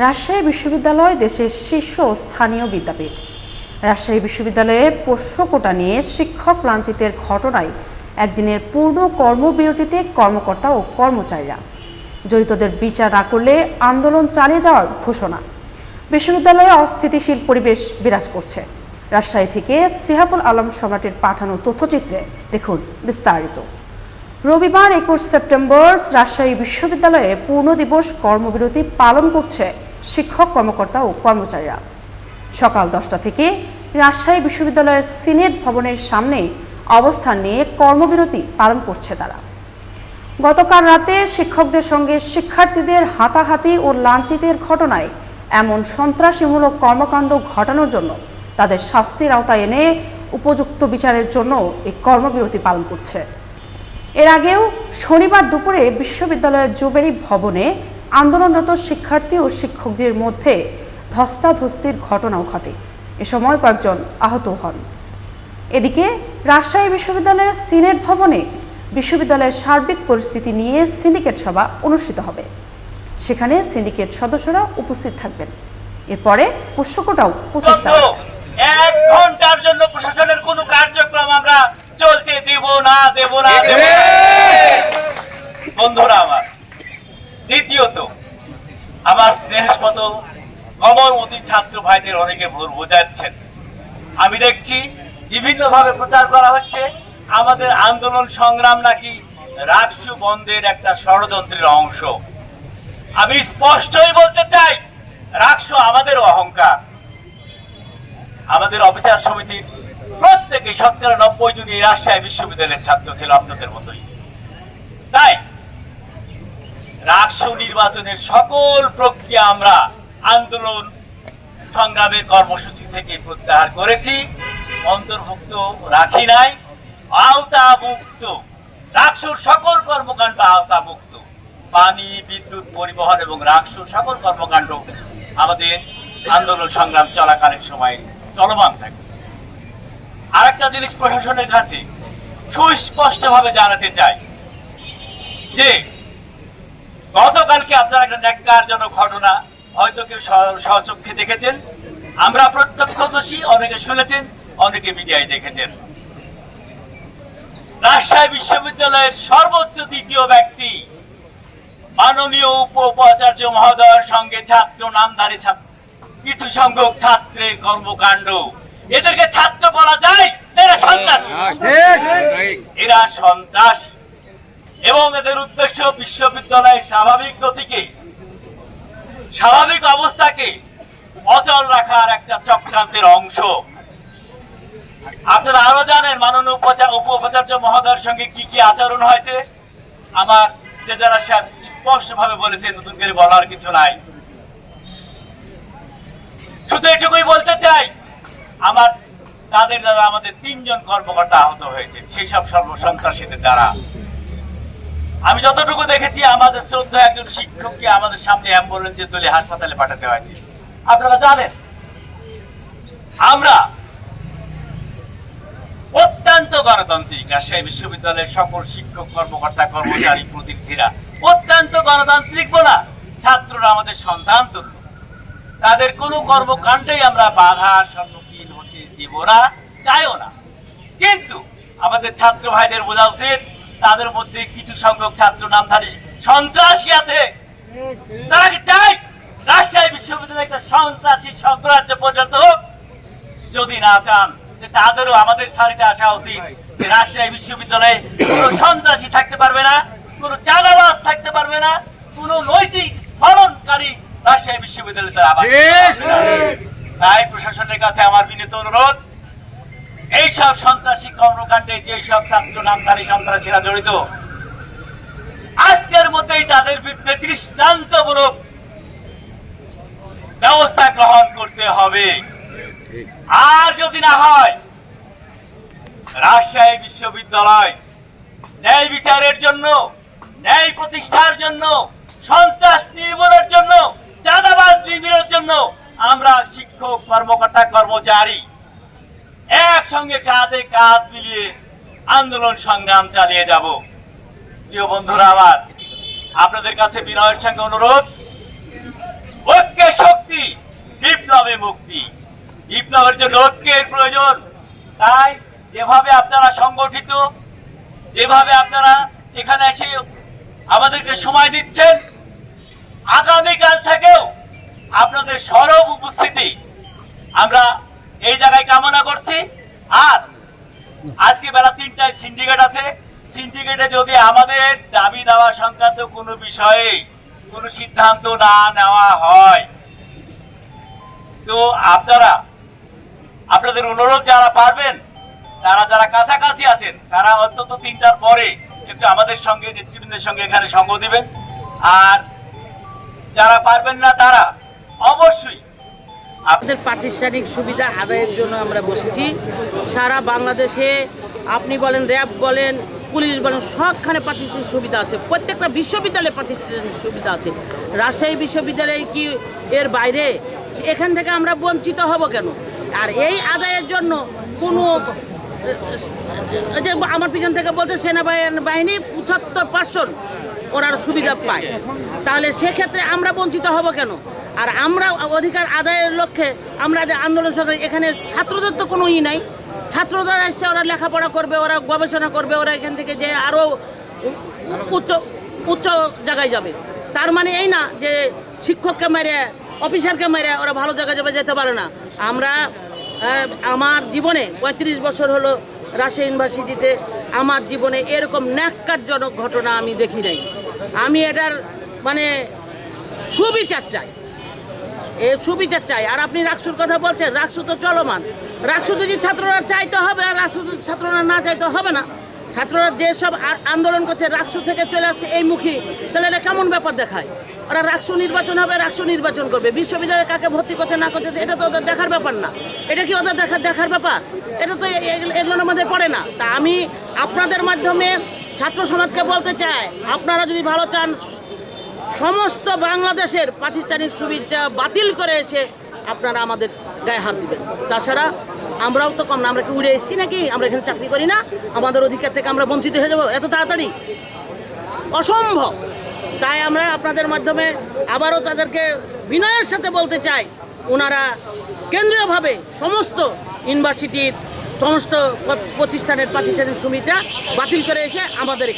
রাজশাহী বিশ্ববিদ্যালয় দেশের শীর্ষ স্থানীয় বিদ্যাপীঠ। রাজশাহী বিশ্ববিদ্যালয়ে পোষ্য কোটা নিয়ে শিক্ষক লাঞ্ছিতের ঘটনায় একদিনের পূর্ণ কর্মবিরতিতে কর্মকর্তা ও কর্মচারীরা। জড়িতদের বিচার না করলে আন্দোলন চালিয়ে যাওয়ার ঘোষণা। বিশ্ববিদ্যালয়ে অস্থিতিশীল পরিবেশ বিরাজ করছে। রাজশাহী থেকে সিহাবুল আলম সম্রাটের পাঠানো তথ্যচিত্রে দেখুন বিস্তারিত। রবিবার একুশ সেপ্টেম্বর রাজশাহী বিশ্ববিদ্যালয়ে পূর্ণ দিবস কর্মবিরতি পালন করছে শিক্ষক কর্মকর্তা ও কর্মচারীরা। সকাল দশটা থেকে রাজশাহী বিশ্ববিদ্যালয়ের সিনেট ভবনের সামনে অবস্থান নিয়ে কর্মবিরতি পালন করছে তারা। গতকাল রাতে শিক্ষকদের সঙ্গে শিক্ষার্থীদের হাতাহাতি ও লাঞ্ছিতের ঘটনায় এমন সন্ত্রাসীমূলক কর্মকাণ্ড ঘটানোর জন্য তাদের শাস্তির আওতায় এনে উপযুক্ত বিচারের জন্য এই কর্মবিরতি পালন করছে। এর আগেও শনিবার দুপুরে বিশ্ববিদ্যালয়ের জুবেরি ভবনে আন্দোলনরত শিক্ষার্থী ও শিক্ষকদের মধ্যে ধস্তাধস্তির ঘটনাও ঘটে। এ সময় কয়েকজন আহত হন। এদিকে রাজশাহী বিশ্ববিদ্যালয়ের সিনেট ভবনে বিশ্ববিদ্যালয়ের সার্বিক পরিস্থিতি নিয়ে সিন্ডিকেট সভা অনুষ্ঠিত হবে। সেখানে সিন্ডিকেট সদস্যরা উপস্থিত থাকবেন। এরপরে পুষ্যকোটাও পঁচিশ এক ঘণ্টার জন্য প্রশাসনের কোন কার্যক্রম আমরা চলতে দেব না দেব না বন্ধুরা আমার, দ্বিতীয়ত, আমার স্নেহস্পত কমলমতি ছাত্র ভাইদের অনেকে ভুল বোঝাচ্ছেন। আমি দেখছি বিভিন্ন ভাবে প্রচার করা হচ্ছে। আমাদের আন্দোলন সংগ্রাম নাকি রাজস্ব বন্ধের একটা ষড়যন্ত্রের অংশ। আমি স্পষ্টই বলতে চাই রাষ্ট্র আমাদের অহংকার। আমাদের অফিসার সমিতির প্রত্যেকে শতকরা নব্বই জন রাজশাহী বিশ্ববিদ্যালয়ের ছাত্র ছিল আপনাদের মতোই। তাই রাষ্ট্র নির্বাচনের সকল প্রক্রিয়া আমরা আন্দোলন সংগ্রামের কর্মসূচি থেকে প্রত্যাহার করেছি। অন্তর্ভুক্ত রাখি নাই আওতামুক্ত রাকসুর সকল কর্মকাণ্ড আওতামুক্ত পানি, বিদ্যুৎ, পরিবহন এবং রাকসুর সকল কর্মকাণ্ড আমাদের আন্দোলন সংগ্রাম চলাকালীন সময় চলমান থাকে। আর একটা জিনিস প্রশাসনের কাছে সুস্পষ্ট ভাবে জানাতে চাই যে, গতকালকে আপনারা একটা ন্যাক্কারজনক ঘটনা হয়তো কেউ সচক্ষে দেখেছেন। আমরা প্রত্যক্ষদর্শী, অনেকে শুনেছেন, অনেকে মিডিয়ায় দেখেছেন। রাজশাহী বিশ্ববিদ্যালয়ের সর্বোচ্চ দ্বিতীয় ব্যক্তি মাননীয় উপ, উপাচার্য মহোদয়ের সঙ্গে ছাত্র, নামধারী কিছু সংখ্যক ছাত্রের কর্মকাণ্ড। এদেরকে ছাত্র বলা যায় এরা সন্ত্রাসী। এরা সন্ত্রাসী। এবং এদের উদ্দেশ্য বিশ্ববিদ্যালয়ের স্বাভাবিক গতিকে, স্বাভাবিক অবস্থাকে অচল রাখার একটা চক্রান্তের অংশ। আপনারা আরও জানেন মাননীয় উপচা- উপ উপাচার্য মহোদয়ের সঙ্গে কি কি আচরণ হয়েছে? আমার ট্রেজারার সাহেব স্পষ্ট ভাবে বলেছে নতুন করে বলার কিছু নাই। শুধু এটুকুই বলতে চাই আমার, তাদের দ্বারা আমাদের তিনজন কর্মকর্তা আহত হয়েছে সেই সব সর্বসন্ত্রাসীদের দ্বারা। আমি যতটুকু দেখেছি, আমাদের শ্রদ্ধা একজন শিক্ষককে আমাদের সামনে অ্যাম্বুলেন্সে তুলে হাসপাতালে পাঠাতে হয়েছে। আপনারা জানেন, আমরা অত্যন্ত গণতান্ত্রিক, রাজশাহী বিশ্ববিদ্যালয়ের সকল শিক্ষক, কর্মকর্তা, কর্মচারী, প্রতিনিধিরা অত্যন্ত গণতান্ত্রিক বলা। ছাত্ররা আমাদের সন্তান তুল্য তাদের কোনো কর্মকাণ্ডেই আমরা বাধা সম্মুখীন দিব না চাইও না। কিন্তু আমাদের ছাত্র ভাইদের বোঝা উচিত তাদের মধ্যে কিছু সংখ্যক ছাত্র নামধারী সন্ত্রাসী আছে। তারা কি চাই রাজশাহী বিশ্ববিদ্যালয় একটা সন্ত্রাসী সাম্রাজ্য পর্যন্ত যদি না চান তাদেরও আমাদের সারিতে আসা উচিত যে রাজশাহী বিশ্ববিদ্যালয়ে কোনো সন্ত্রাসী থাকতে পারবে না কোনো চাঁদাবাজ থাকতে পারবে না কোনো নৈতিক স্মরণকারী রাজশাহী বিশ্ববিদ্যালয়ে তারা আবার। তাই প্রশাসনের কাছে আমার বিনীত অনুরোধ, এইসব সন্ত্রাসী কর্মকাণ্ডে যে সব ছাত্র, নামধারী সন্ত্রাসীরা জড়িত, আজকের মধ্যেই তাদের বিরুদ্ধে দৃষ্টান্তমূলক ব্যবস্থা গ্রহণ করতে হবে। আর যদি না হয়, রাজশাহী বিশ্ববিদ্যালয় ন্যায় বিচারের জন্য, ন্যায় প্রতিষ্ঠার জন্য, সন্ত্রাস নির্মূলের জন্য, চাঁদাবাজ নির্মূলের জন্য আমরা শিক্ষক, কর্মকর্তা, কর্মচারী একসঙ্গে কাঁধে কাঁধ মিলিয়ে আন্দোলন সংগ্রাম চালিয়ে যাব। প্রিয় বন্ধুরা আমার, আপনাদের কাছে বিনয়ের সঙ্গে অনুরোধ, ঐক্যের মুক্তি। বিপ্লবের জন্য ঐক্যের প্রয়োজন। তাই যেভাবে আপনারা সংগঠিত, যেভাবে আপনারা এখানে এসে আমাদেরকে সময় দিচ্ছেন, আগামীকাল থেকেও আপনাদের সরব উপস্থিতি আমরা এই জায়গায় কামনা করছি। আর আজকে বেলা তিনটায় সিন্ডিকেট আছে। সিন্ডিকেটে যদি আমাদের দাবি দেওয়া সংক্রান্ত কোনো বিষয়ে কোনো সিদ্ধান্ত না নেওয়া হয়, তো আপনারা, আপনাদের অনুরোধ যারা পারবেন, তারা যারা কাছাকাছি আছেন, তারা অন্তত তিনটার পরে একটু আমাদের সঙ্গে, নেতৃবৃন্দের সঙ্গে এখানে সঙ্গ দিবেন। আর যারা পারবেন না তারা অবশ্যই আপনাদের প্রাতিষ্ঠানিক সুবিধা আদায়ের জন্য আমরা বসেছি সারা বাংলাদেশে আপনি বলেন র্যাব বলেন পুলিশ বলেন সবখানে প্রাতিষ্ঠানিক সুবিধা আছে প্রত্যেকটা বিশ্ববিদ্যালয়ে প্রাতিষ্ঠানিক সুবিধা আছে রাজশাহী বিশ্ববিদ্যালয়ে কি এর বাইরে এখান থেকে আমরা বঞ্চিত হব কেন আর এই আদায়ের জন্য কোনো আমার পিছন থেকে বলছে সেনাবাহিনী বাহিনী পঁচাত্তর পার্সেন্ট ওরা সুবিধা পায়। তাহলে সেক্ষেত্রে আমরা বঞ্চিত হব কেন? আর আমরা অধিকার আদায়ের লক্ষ্যে আমরা যে আন্দোলন সরকার, এখানে ছাত্রদের তো কোনো ই নাই। ছাত্রদের এসছে ওরা লেখাপড়া করবে, ওরা গবেষণা করবে, ওরা এখান থেকে যে আরও উচ্চ উচ্চ জায়গায় যাবে। তার মানে এই না যে শিক্ষককে মেরে, অফিসারকে মেরে ওরা ভালো জায়গায় যাবে, যেতে পারে না। আমরা আমার জীবনে পঁয়ত্রিশ বছর হলো রাজশাহী ইউনিভার্সিটিতে, আমার জীবনে এরকম ন্যাক্কারজনক ঘটনা আমি দেখি নাই। আমি এটার মানে সুবিচার চাই। এ সুবিচার চাই। আর আপনি রাকসুর কথা বলছেন রাকসু তো চলমান। রাকসু যদি ছাত্ররা চাইতে হবে আর রাকসু ছাত্ররা না চাইতে হবে না। ছাত্ররা যেসব আন্দোলন করছে রাকসু থেকে চলে আসছে এই মুখী, তাহলে এটা কেমন ব্যাপার দেখায়? ওরা রাকসু নির্বাচন হবে রাকসু নির্বাচন করবে। বিশ্ববিদ্যালয়ে কাকে ভর্তি করছে, না করছে, এটা তো ওদের দেখার ব্যাপার না। এটা কি ওদের দেখার দেখার ব্যাপার? এটা তো এগুলোর মধ্যে পড়ে না। তা আমি আপনাদের মাধ্যমে ছাত্র সমাজকে বলতে চাই আপনারা যদি ভালো চান, সমস্ত বাংলাদেশের প্রাতিষ্ঠানিক সুবিধা বাতিল করে এসে আপনারা আমাদের গায়ে হাত দিবেন। তাছাড়া আমরাও তো কম না, আমরা কি উড়ে এসেছি নাকি? আমরা এখানে চাকরি করি না, আমাদের অধিকার থেকে আমরা বঞ্চিত হয়ে যাব, এত তাড়াতাড়ি? অসম্ভব। তাই আমরা আপনাদের মাধ্যমে আবারও তাদেরকে বিনয়ের সাথে বলতে চাই, ওনারা কেন্দ্রীয়ভাবে সমস্ত ইউনিভার্সিটির সমস্ত প্রতিষ্ঠানের প্রাতিষ্ঠানিক সমিতিটা বাতিল করে এসে আমাদের